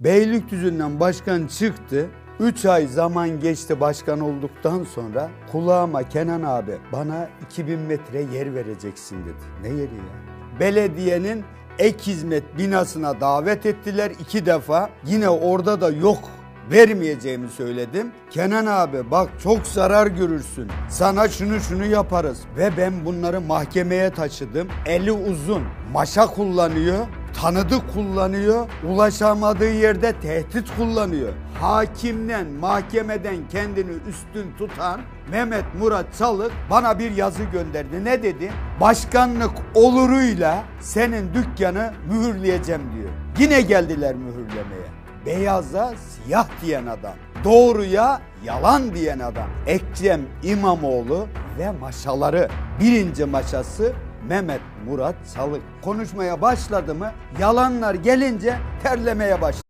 Beylikdüzü'nden başkan çıktı. 3 ay zaman geçti başkan olduktan sonra kulağıma Kenan abi bana 2000 metre yer vereceksin dedi. Ne yeri ya? Belediyenin ek hizmet binasına davet ettiler iki defa. Yine orada da yok vermeyeceğimi söyledim. Kenan abi bak çok zarar görürsün. Sana şunu şunu yaparız. Ve ben bunları mahkemeye taşıdım. Eli uzun. Maşa kullanıyor. Tanıdık kullanıyor. Ulaşamadığı yerde tehdit kullanıyor. Hakimden, mahkemeden kendini üstün tutan Mehmet Murat Çalık bana bir yazı gönderdi. Ne dedi? Başkanlık oluruyla senin dükkanı mühürleyeceğim diyor. Yine geldiler mühürlemeye. Beyaza siyah diyen adam. Doğruya yalan diyen adam. Ekrem İmamoğlu ve maşaları. Birinci maşası Mehmet Murat Çalık. Konuşmaya başladı mı yalanlar gelince terlemeye başladı.